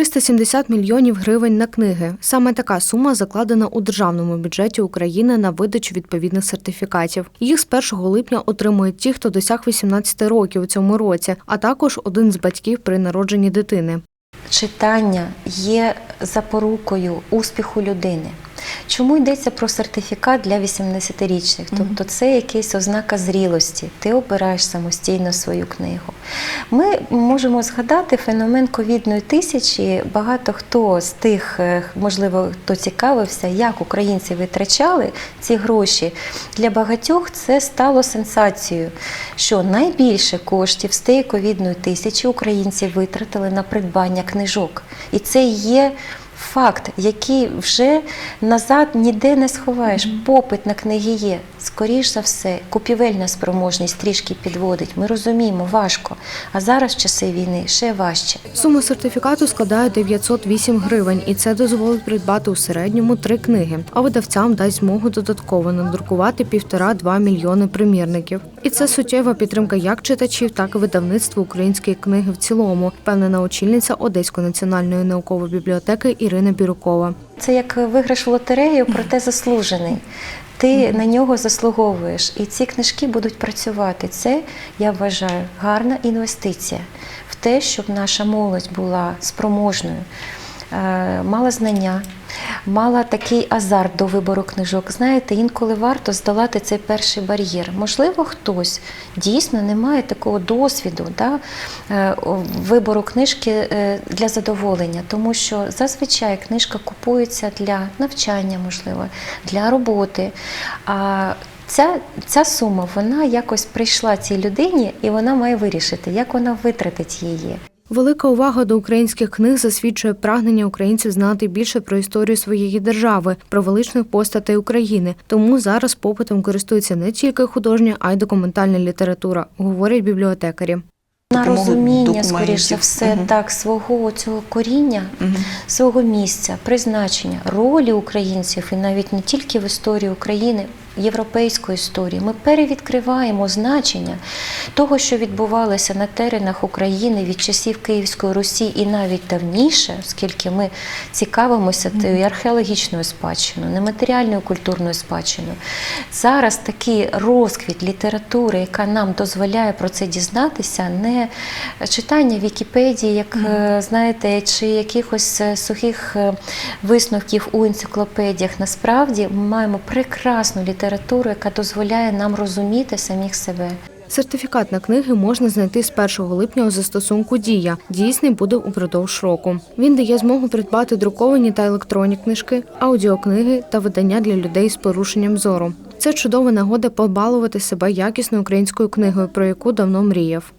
370 мільйонів гривень на книги. Саме така сума закладена у державному бюджеті України на видачу відповідних сертифікатів. Їх з 1 липня отримують ті, хто досяг 18 років у цьому році, а також один з батьків при народженні дитини. Читання є запорукою успіху людини. Чому йдеться про сертифікат для 18-річних? Тобто це якась ознака зрілості. Ти обираєш самостійно свою книгу. Ми можемо згадати феномен ковідної тисячі. Багато хто з тих, е, можливо, хто цікавився, як українці витрачали ці гроші. Для багатьох це стало сенсацією, що найбільше коштів з тієї ковідної тисячі українці витратили на придбання книжок. І це є факт, який вже назад ніде не сховаєш. Попит на книги є. Скоріш за все, купівельна спроможність трішки підводить. Ми розуміємо, важко. А зараз в часи війни ще важче. Сума сертифікату складає 908 гривень, і це дозволить придбати у середньому три книги. А видавцям дасть змогу додатково надрукувати півтора-два мільйони примірників. І це суттєва підтримка як читачів, так і видавництва української книги в цілому, впевнена очільниця Одеської національної наукової бібліотеки Ірина Бірукова. Це як виграш в лотерею, проте заслужений. Ти на нього заслуговуєш, і ці книжки будуть працювати. Це я вважаю гарна інвестиція в те, щоб наша молодь була спроможною, мала знання, мала такий азарт до вибору книжок. Знаєте, інколи варто здолати цей перший бар'єр. Можливо, хтось дійсно не має такого досвіду да, е, вибору книжки е, для задоволення, тому що зазвичай книжка купується для навчання, можливо, для роботи. А Ця, ця сума вона якось прийшла цій людині, і вона має вирішити, як вона витратить її. Велика увага до українських книг засвідчує прагнення українців знати більше про історію своєї держави, про величних постатей України. Тому зараз попитом користується не тільки художня, а й документальна література, говорять бібліотекарі. На розуміння, скоріш за все, Мгм. так, свого цього коріння, Мгм. свого місця, призначення, ролі українців, і навіть не тільки в історії України, європейської історії. Ми перевідкриваємо значення того, що відбувалося на теренах України від часів Київської Русі і навіть давніше, оскільки ми цікавимося тією археологічною спадщиною, нематеріальною культурною спадщиною. Зараз такий розквіт літератури, яка нам дозволяє про це дізнатися, не читання Вікіпедії, як е, знаєте, чи якихось е, сухих е, висновків у енциклопедіях. Насправді ми маємо прекрасну літературу, яка дозволяє нам розуміти самих себе. Сертифікат на книги можна знайти з 1 липня у застосунку Дія. Дійсний буде упродовж року. Він дає змогу придбати друковані та електронні книжки, аудіокниги та видання для людей з порушенням зору. Це чудова нагода побалувати себе якісною українською книгою, про яку давно мріяв.